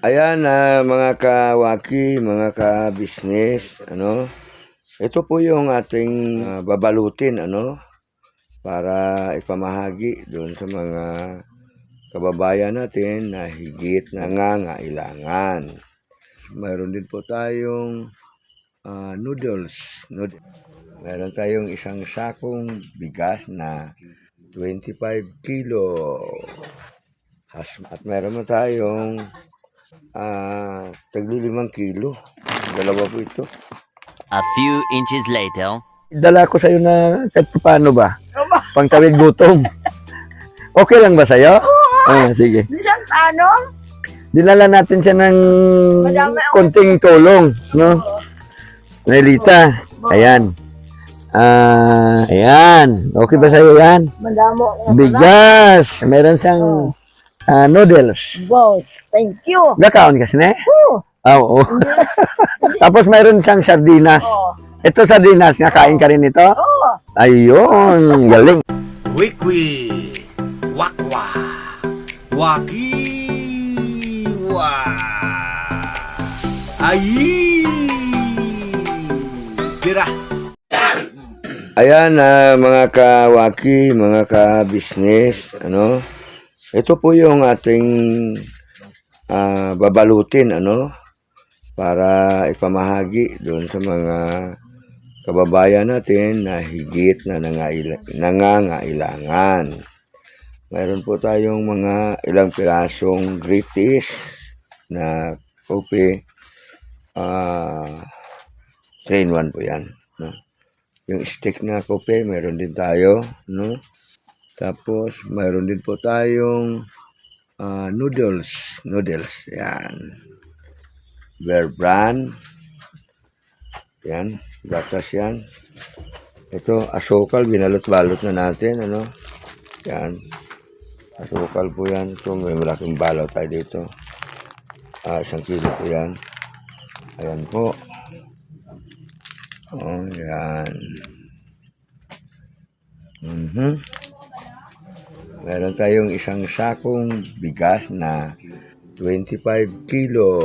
Ayan na mga kawaki, mga ka-business, ano. Ito po yung ating ah, babalutin, ano, para ipamahagi doon sa mga kababayan natin na higit nangangailangan. Mayroon din po tayong ah, noodles. Nood- Meron tayong isang sakong bigas na 25 kilo. At meron mo tayong ah tagli limang kilo. Dalawa po ito. A few inches later. Dala ko sa'yo na kahit paano ba? Pangtawid gutom. Okay lang ba sa'yo? Ah, sige. Bisan paano? Dinala natin siya ng Madami konting tulong, no? Nelita, ayan. Ah, ayan. Okay ba sa'yo yan? Madamo. Bigas. Meron siyang noodles. Boss, thank you. Gakaon kasi na eh? Oo. Ah, Oo. Tapos mayroon siyang sardinas. Oo. Ito sardinas, nakain ka rin ito? Oo. Ayun, galing. Wikwi, Wakwa, Wakiwa, Ayi, Tira. Ayan na mga kawaki, mga ka-business, ano. Ito po yung ating ah, babalutin, ano, para ipamahagi doon sa mga kababayan natin na higit na nangangailangan. Mayroon po tayong mga ilang pirasong British na kopi. Ah, 3 in 1 po yan. No? Yung stick na kopi, mayroon din tayo. No? Tapos, mayroon din po tayong ah, noodles. Noodles. Yan. Bear brand. Yan. Gatas yan. Ito, asukal. Binalot-balot na natin. Ano? Yan. Asukal po yan. Ito, may malaking balot tayo dito. Ah, isang kilo po yan. Ayan po. Oh, yan. Mhm. Meron tayong isang sakong bigas na 25 kilo.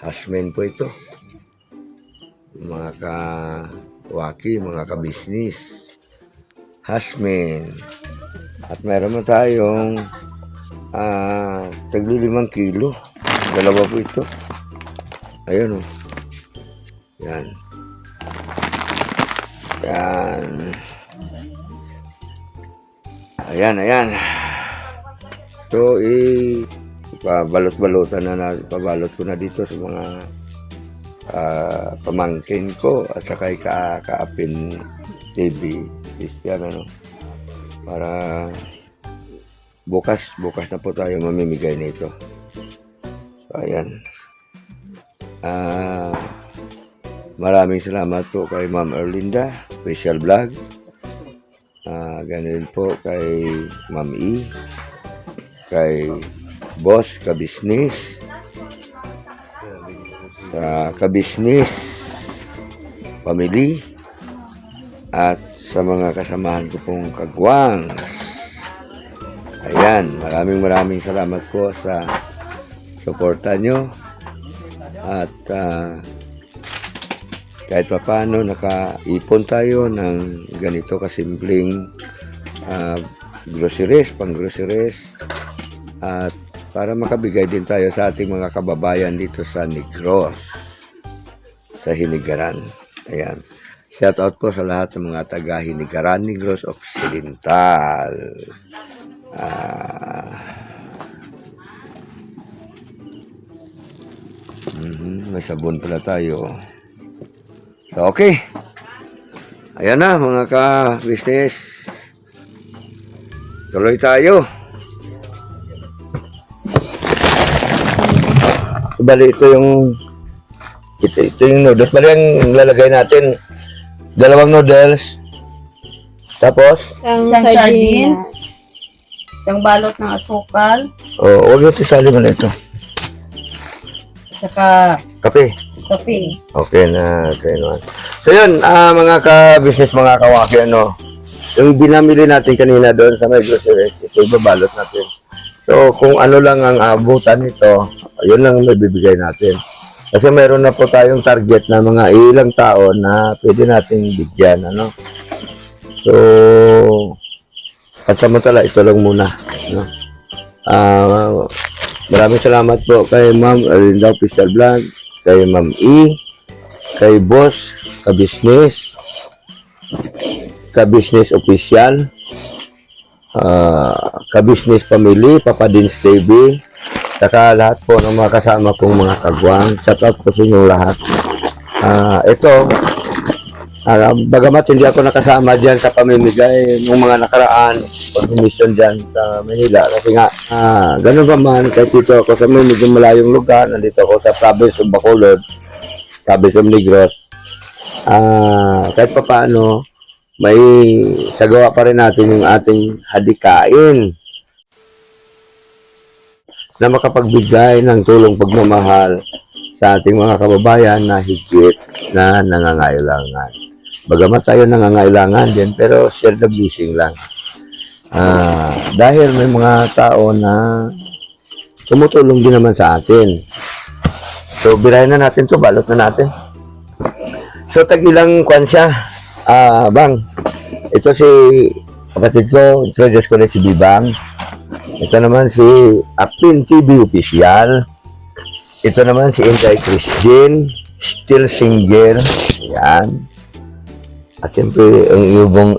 Hasmen po ito. Mga ka-waki, mga ka-business. Hasmen. At meron mo tayong ah tagli limang kilo. Dalawa po ito. Ayun oh. Yan. Yan. Ayan, ayan. So, i pabalot-balotan na natin, pabalot ko na dito sa mga ah, pamangkin ko at saka ka, kaapin TV Christian ano. Para bukas bukas na po tayo mamimigay nito. So ayan. Ah maraming salamat po kay Ma'am Erlinda special vlog ganun po kay Ma'am E kay Boss Kabisnis. Sa Kabisnis Family at sa mga kasamahan ko pong kagwang. Ayan maraming maraming salamat po sa suporta nyo. At ah, kahit pa paano nakaipon tayo ng ganito kasimpleng ah, groceries, pang groceries at para makabigay din tayo sa ating mga kababayan dito sa Negros sa Hinigaran. Ayan. Shout out po sa lahat ng mga taga Hinigaran, Negros Occidental. Ah. Mhm, may sabon pala tayo. So, okay. Ayan na, mga ka-business. Tuloy tayo. Bali, ito yung ito, ito yung noodles. Bali, ang lalagay natin dalawang noodles. Tapos, Isang sardines. Isang balot ng asukal. oh, huwag yung tisali mo na ito. At saka Kape. kape. Okay na, okay na. So yun, ah, mga ka-business, mga kawaki, ano, yung binamili natin kanina doon sa may grocery, ito ibabalot natin. So, kung ano lang ang abutan nito, yun lang ang bibigay natin. Kasi meron na po tayong target na mga ilang taon na pwede nating bigyan, ano. So, at samantala, ito lang muna. No? Ah, maraming salamat po kay Ma'am Alinda Official Vlog, kay Ma'am E, kay Boss, ka-business, ka-business official, ah, ka-business family, Papa Dins TV, saka lahat po ng mga kasama kong mga kagwang. Shout out po sa inyong lahat. Ah, ito, ah, bagamat hindi ako nakasama dyan sa pamimigay ng mga nakaraan pag-mission dyan sa Manila. Kasi nga, ah, ganun pa man, kahit dito ako sa medyo malayong lugar, nandito ako sa province of Bacolod, province of Negros, ah, kahit pa paano, may sagawa pa rin natin yung ating hadikain na makapagbigay ng tulong pagmamahal sa ating mga kababayan na higit na nangangailangan. Bagamat tayo nangangailangan din, pero share the blessing lang. Ah, dahil may mga tao na tumutulong din naman sa atin. So, birahin na natin to balot na natin. So, tag ilang kwan. Ah, bang, ito si kapatid ko, introduce ko rin si Bibang. Ito naman si Apin TV Official. Ito naman si Inday Christine, Still Singer. Yan. At siyempre, ang inyong,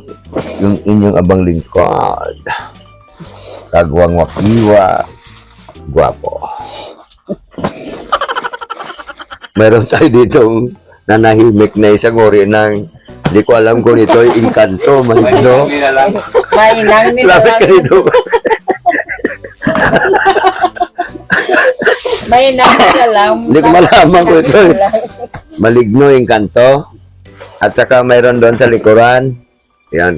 yung inyong abang lingkod. Kagwang wakiwa. Guwapo. Meron tayo dito nanahimik na isang ori ng hindi ko alam kung ito ay inkanto, maligno. May nang nila Lapit ka dito. May nang nila lang. Hindi ko malaman kung ito ay maligno yung kanto. At saka mayroon doon sa likuran. Yan.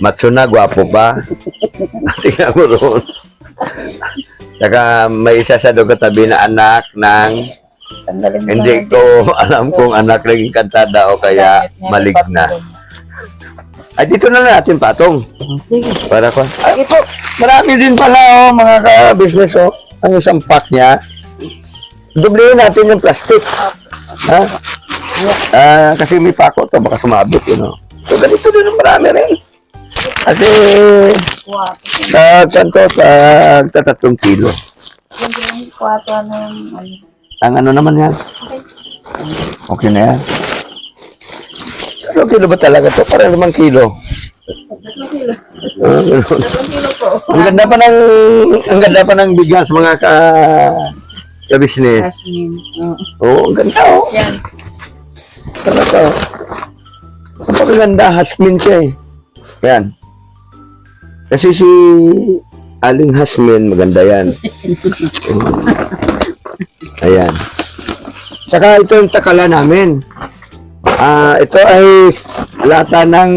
Macho na, gwapo pa. Tingnan mo roon. Saka may isa sa doon katabi na anak ng hindi ko alam kung anak naging kantada o kaya maligna. Ay, dito na natin patong. Sige. Para ko. Ay, ito. Marami din pala, oh, mga ka-business, oh. Ang isang pack niya. Dublihin natin yung plastic. Ha? Ah, kasi may pako to, baka sumabit, yun, oh. So, ganito din ang marami rin. Kasi, sa kanto, sa tatlong kilo. Yung kwato ano yung ano. Ang ano naman yan? Okay na yan. Tatlong kilo ba talaga to? Para naman kilo. Ah, ganun. ang ganda pa ng ang ganda pa ng bigas mga ka ka business. Jasmine. Oo. Oo, ang ganda oh. Yan. Talaga. oh. Ang ganda Hasmin siya eh. Yan. Kasi si Aling Hasmin, maganda yan. Ayan. Saka ito yung takala namin. Ah, ito ay lata ng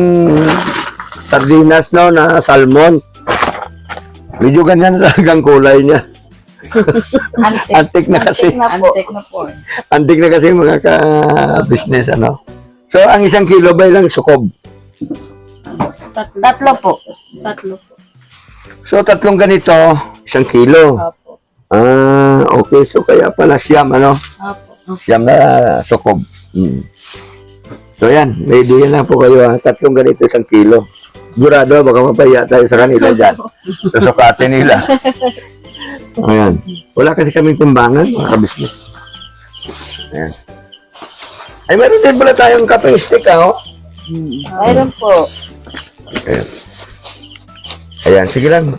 sardinas no na salmon. Medyo ganyan talagang kulay niya. Antik. Antik na kasi. Antik na po. Antik na po. Antik na kasi mga ka-business, ano. So, ang isang kilo ba ilang sukob? Tatlo po. Tatlo po. So, tatlong ganito, isang kilo. Opo. Ah, okay. So, kaya pala siyam, ano? Opo. Siyam na sukob. Hmm. So, yan. May idea na po kayo, ha? Tatlong ganito, isang kilo. Sigurado, baka mapaya tayo sa kanila dyan. Susukatin nila. Ayan. Wala kasi kaming timbangan, mga ka-business. Ayan. Ay, meron din pala tayong kapeng stick, ha? Oh. Mayroon po. Ayan. Ayan, sige lang.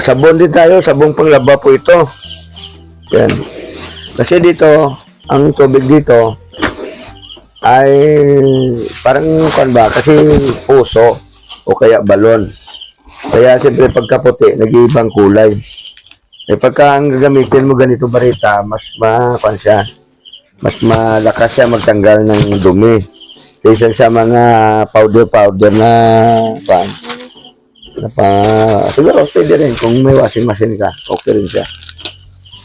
Sabon din tayo, sabong panglaba po ito. Ayan. Kasi dito, ang tubig dito ay parang kan ba? Kasi puso o kaya balon. Kaya siyempre pagkaputi, nag-iibang kulay. Eh pagka ang gagamitin mo ganito barita, mas mapan siya. Mas malakas siya magtanggal ng dumi. Kaysa sa mga powder-powder na pan. Na pa, siguro pwede rin kung may washing machine ka, okay rin siya.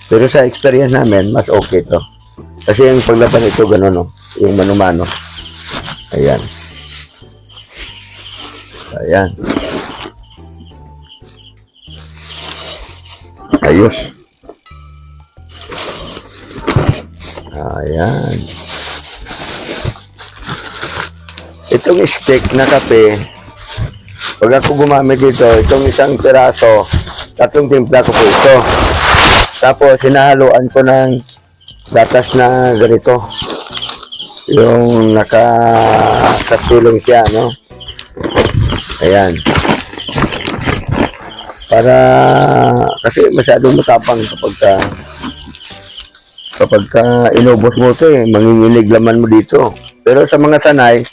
Pero sa experience namin, mas okay to. Kasi yung paglaban ito, gano'n, no? Yung mano-mano. Ayan. Ayan. Ayos. Ayan. Itong stick na kape, pag ako gumamit dito, itong isang piraso, tatlong timpla ko po ito. Tapos, sinahaluan ko ng gatas na ganito. Yung nakasasulong siya, no? Ayan. Para, kasi masyadong matapang kapag ka, kapag ka inubos mo ito eh, manginginig laman mo dito. Pero sa mga sanay,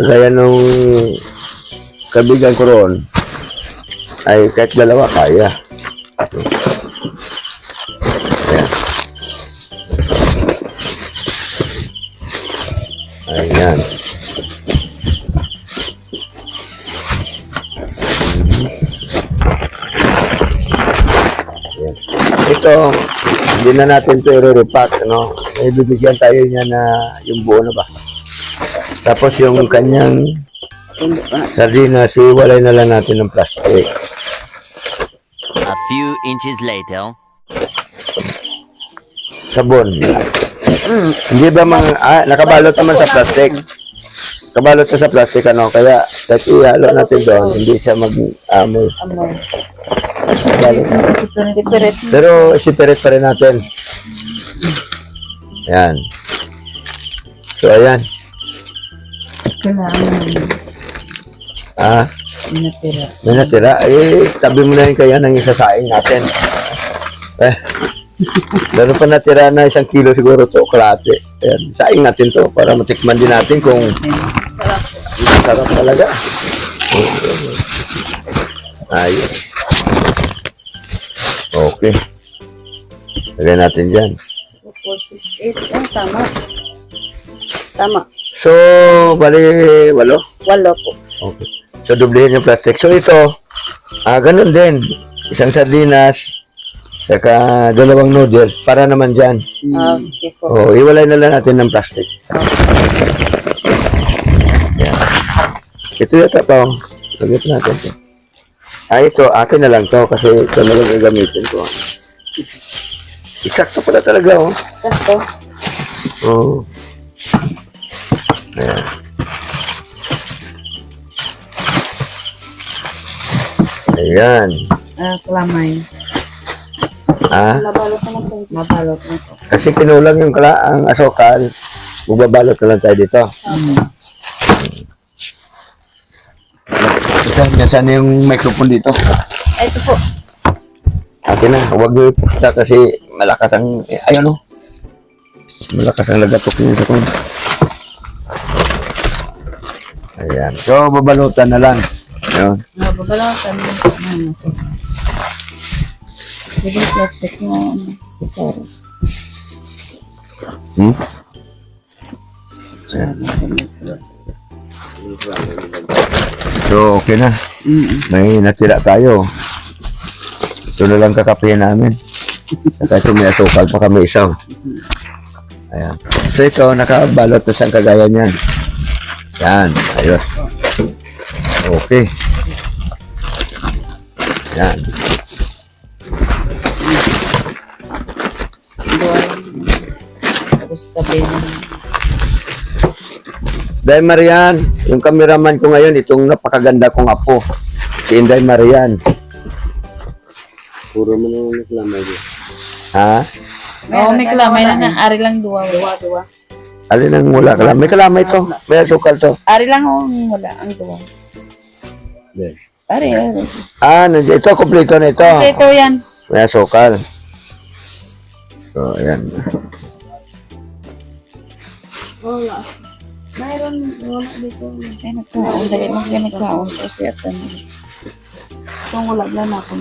kaya nung kabigan ko roon, ay kahit dalawa kaya. Hindi na natin ito i-repack, no? May bibigyan tayo niya na yung buo na ba? Tapos yung kanyang sardinas, iwalay na lang natin ng plastic. A few inches later. Sabon. Hindi ba mga, ah, nakabalot naman sa plastic. Kabalot na sa plastic, ano, kaya kahit ihalo natin doon, hindi siya mag-amoy. Amoy. Kabalot na. Separate. Pero separate pa rin natin. Ayan. So, ayan. Kailangan Ah, may natira. Eh, tabi mo na yun kaya nang isasaing natin. Eh, meron pa natira na isang kilo siguro to, kalate. Ayan, saing natin to para matikman din natin kung sarap talaga. Ay. Okay. Lagay natin dyan. 4, 6, 8. Ah, tama. Tama. So, bali, walo. Walo po. Okay. So, dublihin yung plastic. So, ito, ah, ganun din. Isang sardinas, saka dalawang noodles, para naman dyan. Ah, okay po. O, iwalay na lang natin ng plastic. Yan. Ito yata pa, oh. Lagyan natin ito. Ah, ito, akin na lang to kasi ito na lang gagamitin ko. Eksakto pala talaga, oh. Sakto. Oo. Ayan. Ayan. Ah, kalamay. Ah, Mabalot na po. Mabalot na po. kasi kinulang yung kala ang asukal. Bubabalot na lang tayo dito. Saan, saan yung microphone dito? Ito po. Akin na, huwag niyo ipusta kasi malakas ang, eh, ayun o. Malakas ang lagatok niyo sa kong. Ayan. So, babalutan na lang. Ayun. Ah, babalotan mo. Ano. Sige, plastic na. ano, kutsara. So, okay na. May natira tayo. Ito na lang kakapihin namin. Saka ito may asukal pa kami isa. Ayan. So ito, nakabalot na siyang kagaya niyan. Yan, ayos. Okay. Yan. Dua. Tapos tabi na. Day Marian, yung cameraman ko ngayon, itong napakaganda kong apo. Si Inday Marian. Puro mo na naklamay Ha? Oo, may kalamay na na. Ari lang duwa. Duwa, duwa. Alin ang mula kalamay? May kalamay to. May asukal to. Ari lang oh, wala ang duwa. Ari, ari. Ah, nandiyan. ito, kompleto na ito. Ito yan. May asukal. So, ayan. Wala. Mayroon, wala dito. Ay, nagkaon. Dahil mag nagkaon. Kasi at ano. Kung wala lang ako.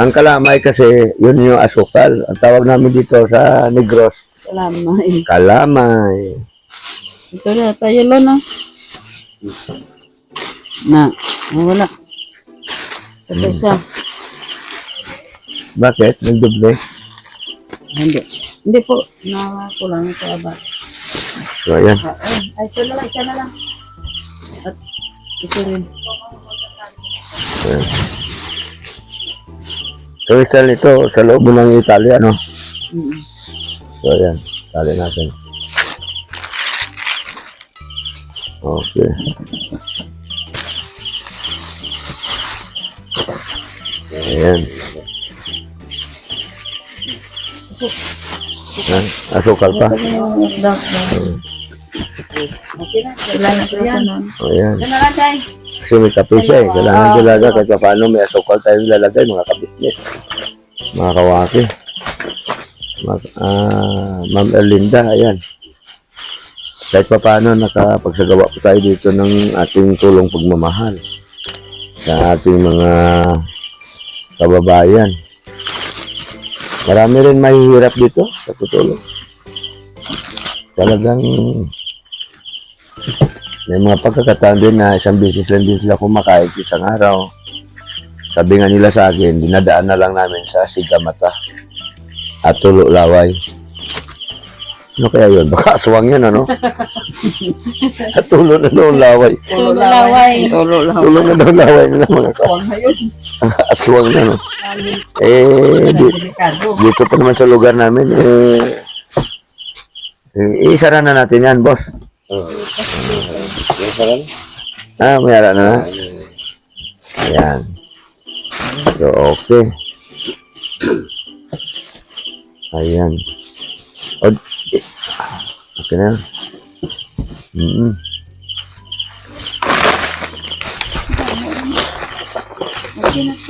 Ang kalamay kasi, yun yung asukal. Ang tawag namin dito sa Negros, Kalamay. kalamay. Ito na, tayo lang na. Na, wala. Ito isa. Bakit? Nagdoble? Hindi. Hindi po. Nawa ko lang ito ba. So, ayan. Ay, ay, ito na lang, isa na lang. At ito rin. Ayan. So, isa nito sa loob mo ng Italia, no? Mm. So, ayan. Tali natin. Okay. Ayan. Ayan. Asukal pa. Nun. Ayan. Yan. Kasi may kape siya eh. Kailangan talaga kahit paano may asukal tayong lalagay mga kabisnes. Mga kawaki. Mag, ah, Ma'am Erlinda, ayan. Kahit pa paano nakapagsagawa po tayo dito ng ating tulong pagmamahal sa ating mga kababayan. Marami rin mahihirap dito sa tutulong. Talagang may mga pagkakataon din na isang beses lang din sila kumakain sa isang araw. Sabi nga nila sa akin, dinadaan na lang namin sa Sigamata at Tulo Laway. Ano kaya yun? Baka aswang yan, ano? at Tulo na daw Laway. Tulo laway. Tulo na daw Laway na lang mga ka. Huwag na yun. aswang na, no? Eh, di, dito pa naman sa lugar namin, eh, eh, isara na natin yan, boss. Ah, may ara na na. Ayan. So, okay. Ayan. O, okay na. Mm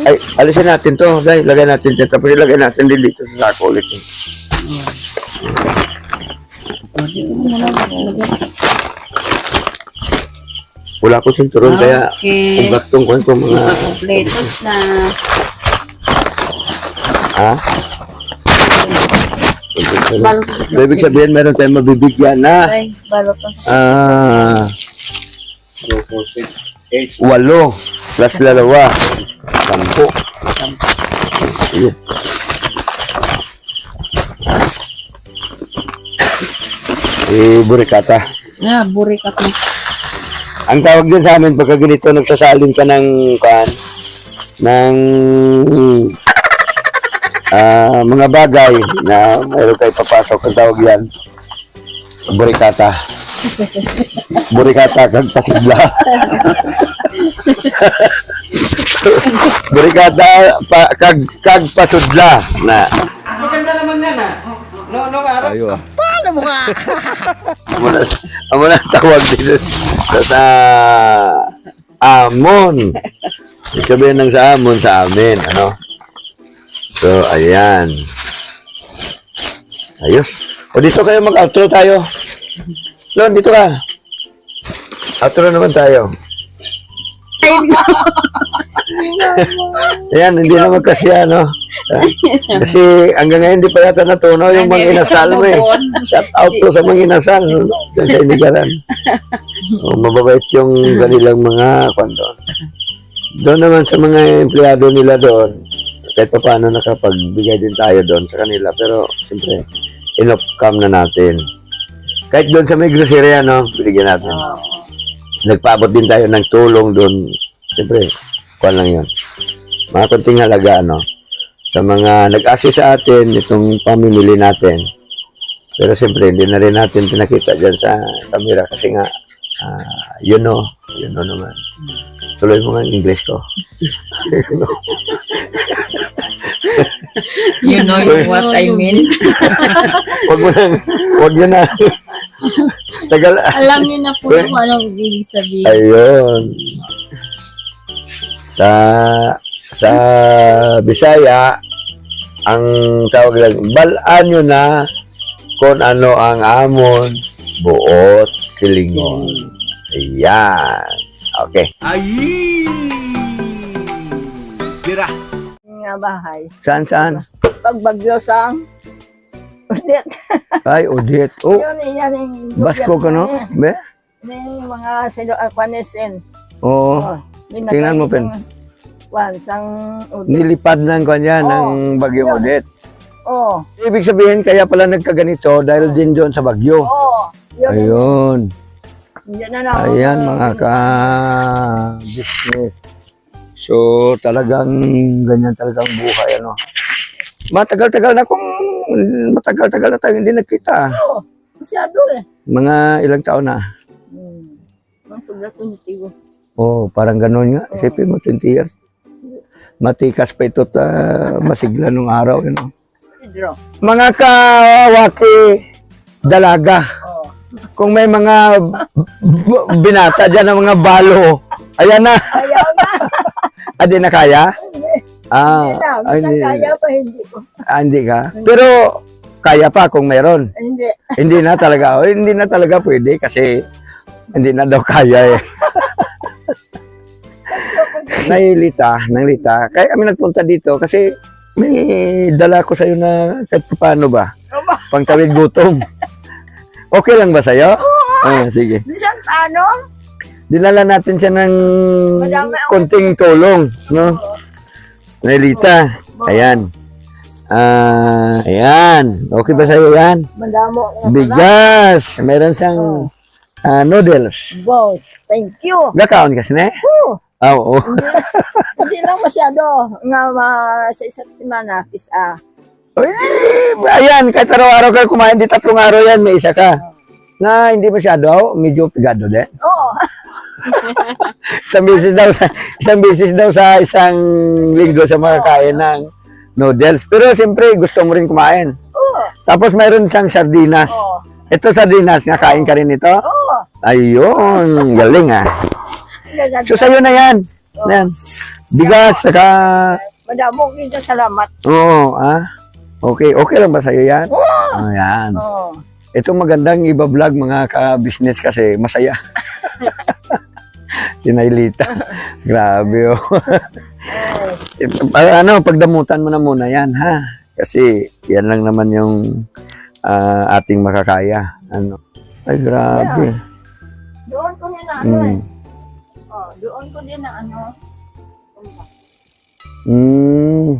Ay, alisin natin to. Dahil, lagay natin dito. Tapos ilagay natin din dito sa sako ulit. Wala ko sinturon, kaya Okay. ugat tong kwan ko mga... Kompletos na. Ha? Balot sa Ibig sabihin, meron tayong mabibigyan na Ay, balot na sa ah, walo plus dalawa. Sampo. Ayun. Eh, burikata. Ah, burikat na. Ang tawag din sa amin pagka ganito nagsasalin ka ng kan ng ah, mga bagay na mayroon kayo papasok ang tawag yan. Burikata. Burikata kag pasigla burikata pa, kag kag pasudla na. Maganda naman yan ah. No, no, araw. ayo ah paano mo nga? Amo na amo na ang tawag dito sa, sa amon. Sabihin ng sa amon sa amin ano so ayan ayos o dito kayo mag-outro tayo Lon, dito ka outro naman tayo Ayan, hindi naman kasi ano. Kasi hanggang ngayon hindi pa yata natunaw yung mga inasal mo eh. Shout out to sa mga inasal. Diyan sa inigaran. Oh, mababait yung kanilang mga kwento. Doon naman sa mga empleyado nila doon, kahit pa paano nakapagbigay din tayo doon sa kanila. Pero, siyempre, inopcam na natin. Kahit doon sa may grocery, no, binigyan natin. Nagpaabot din tayo ng tulong doon. Siyempre, kuha lang yun. Mga konting halaga, ano, sa mga nag-assist sa atin, itong pamimili natin. Pero siyempre, hindi na rin natin pinakita dyan sa camera kasi nga, ah, you know, you know naman. Tuloy mo nga English ko. You know what I mean? Huwag mo na, huwag mo na. Tagal, Alam niyo na po kung anong ibig sabihin. Ayun. Sa sa Bisaya ang tawag lang balaan nyo na kung ano ang amon buot silingon. Ayan. Okay. Ay! Nga bahay. Saan saan? Pagbagyo sang ulit. Ay, Odette. Oh, Yun, yan yung Basko ka no? Be? Yung mga sino akwanesin. Oo. Tingnan mo, Pen. Wan, sang ulit. Nilipad ng kanya Oo. ng Bagyo Odette. Oh, Ibig sabihin kaya pala nagkaganito dahil din doon sa Bagyo. oh. Yun, Ayun. yan na lang. Ayan mga ka-business. So, talagang ganyan talagang buhay, ano. Matagal-tagal na kung matagal-tagal na tayo hindi nagkita. Oo. Masyado eh. Mga ilang taon na. Hmm. Mga sobrang suntigo. Oh, parang ganun nga. Isipin mo, 20 years. Matikas pa ito ta masigla nung araw. You know? Mga kawaki dalaga. Oo. Kung may mga binata dyan ng mga balo, ayan na. Ayaw na. Adi na kaya? Hindi. Ah, Hindi na. Minsan hindi, kaya pa hindi ko. ah, hindi ka. Pero kaya pa kung meron. Hindi. Hindi na talaga. O, hindi na talaga pwede kasi hindi na daw kaya eh. Nailita, nailita. Kaya kami nagpunta dito kasi may dala ko sa'yo na kahit paano ba? Pangtawid gutom. Okay lang ba sa'yo? Ah, sige. Minsan paano? Dinala natin siya ng konting tulong, no? Nailita. Ayan. Ah, ayan. Okay ba sa'yo yan? Madamo. Bigas. Meron siyang ah, noodles. Boss, thank you. Gakaon kasi na? Oo. Ah, Oo. Hindi lang masyado. Nga ma, sa isang semana, isa. Uy, ayan, kahit araw-araw kayo kumain, di tatlong araw yan, may isa ka. Na hindi masyado, medyo pigado din. Oo. Isang beses daw sa isang beses daw sa isang linggo sa makakain ng noodles. Pero siyempre gusto mo rin kumain. Oo. Tapos mayroon siyang sardinas. Oo. Ito sardinas, nga kain ka rin ito? Oo. Ayun, galing ah. So sa'yo na yan. Yan. Bigas, saka, Madamo kita salamat. oo, ah. Okay, okay lang ba sa'yo yan? Ayan. Oo. Ito magandang iba-vlog mga ka-business kasi masaya. Sinailita. Grabe oh. Ano, pagdamutan mo na muna yan ha. Kasi yan lang naman yung ah, ating makakaya. Ano. Ay, grabe. Doon ko din na ano eh. Mm. Oh, doon ko din na ano. Mm.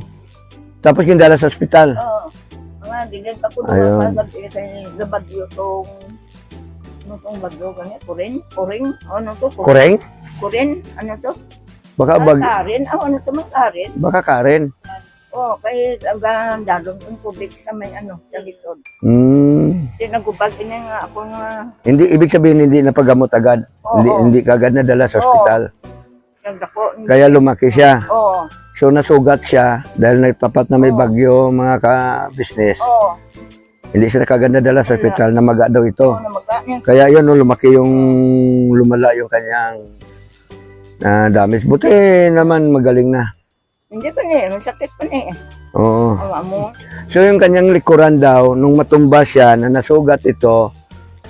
Tapos kindala sa ospital. Oo. Mga digid pa ko Ayun. doon pag kay labadyo tong ano tong bagyo kani kuring kuring ano to Koreng? kuring ano to Baka bag, karin oh, ano to karin baka Karen. oh kay ang dalong ng tubig sa may ano sa likod Mm. tinagubag ini nga ako nga Hindi, ibig sabihin hindi na paggamot agad. Oo. Hindi, hindi ka agad nadala sa Oo. ospital. nagdako Kaya lumaki siya. oh So nasugat siya dahil nagtapat na may bagyo mga ka-business. oh Hindi siya kagad nadala sa ospital na maga daw ito. Kaya yun, no, lumaki yung lumala yung kanyang na damage. Buti naman magaling na. hindi pa ni masakit pa ni Oo. amo So yung kanyang likuran daw, nung matumba siya na nasugat ito,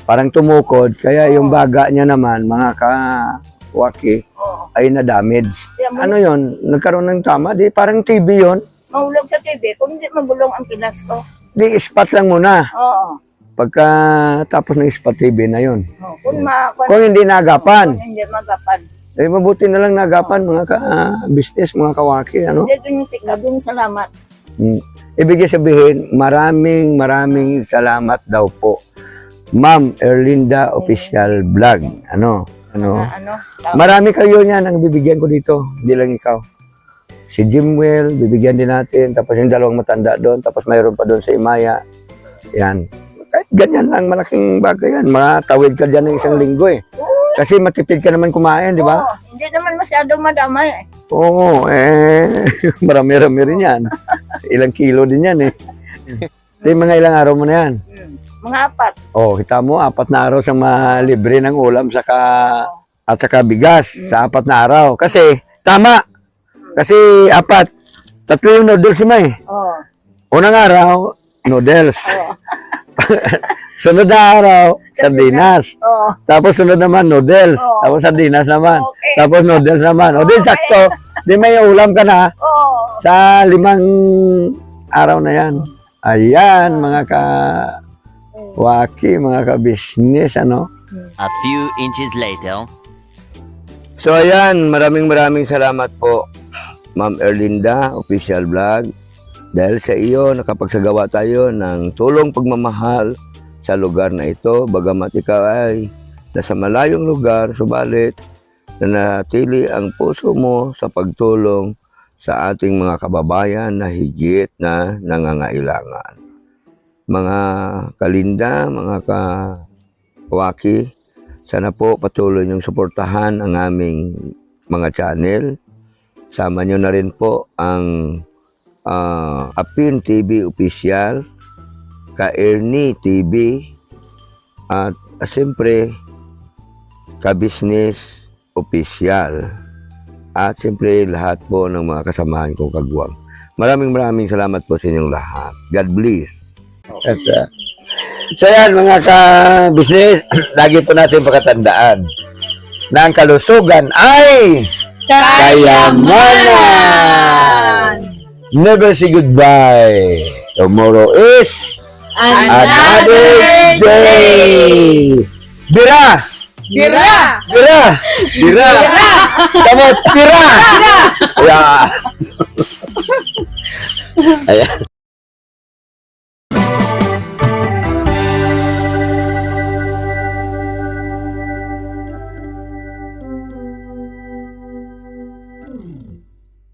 parang tumukod. Kaya yung baga niya naman, mga ka-waki, oh ay na-damage. mo Ano yon Nagkaroon ng tama? Di parang TB yon mahulog sa TV kung hindi magulong ang pinas ko Di spot lang muna. oo Pagka tapos ng spot TB na yon oh, kung ma kung, Kung hindi nagapan, kung hindi magapan eh mabuti na lang nagapan mga ka-business, mga kawaki, ano? Hindi doon yung tika, doon salamat. Mm. Ibig sabihin, maraming maraming salamat daw po. Ma'am Erlinda Official Vlog. Ano? Ano? Na, ano, tao. Marami kayo niyan ang bibigyan ko dito. Hindi lang ikaw. Si Jimwell, bibigyan din natin. Tapos yung dalawang matanda doon. Tapos mayroon pa doon sa Imaya. Yan. Kahit ganyan lang, malaking bagay yan. Makatawid ka dyan ng isang linggo eh. Kasi matipid ka naman kumain, di ba? Oo, hindi naman masyado madamay. eh. Oo, eh, marami-rami rin yan. Ilang kilo din yan eh. Ito yung mga ilang araw mo na yan. Hmm. Mga apat. Oh, kita mo, apat na araw sa malibre ng ulam saka at saka bigas sa apat na araw. Kasi, tama. Kasi apat. Tatlo yung noodles si May. Oo. Unang araw, noodles. Oo. Sunod na araw, sardinas. Oo. Tapos sunod naman, noodles. Oo. Tapos sardinas naman. Okay. Tapos noodles naman. O di sakto. Di may ulam ka na Oo. sa limang araw na yan. Ayan, mga ka waki, mga ka-business, ano? A few inches later. So ayan, maraming maraming salamat po, Ma'am Erlinda, official vlog. Dahil sa iyo, nakapagsagawa tayo ng tulong pagmamahal sa lugar na ito. Bagamat ikaw ay nasa malayong lugar, subalit na natili ang puso mo sa pagtulong sa ating mga kababayan na higit na nangangailangan. Mga kalinda, mga kawaki, sana po patuloy niyong suportahan ang aming mga channel. Sama niyo na rin po ang ah, Apin TV Official, Ka-Ernie TV, at ah, siyempre, Ka-Business Official. At siyempre, lahat po ng mga kasamahan kong kagwang. Maraming maraming salamat po sa inyong lahat. God bless. At, ah, so yan mga ka-business, lagi po natin pakatandaan na ang kalusugan ay kayamanan. Never say goodbye. Tomorrow is another day. Bira! Bira! Bira! Bira! Kamot! Bira! Yeah. Ayan.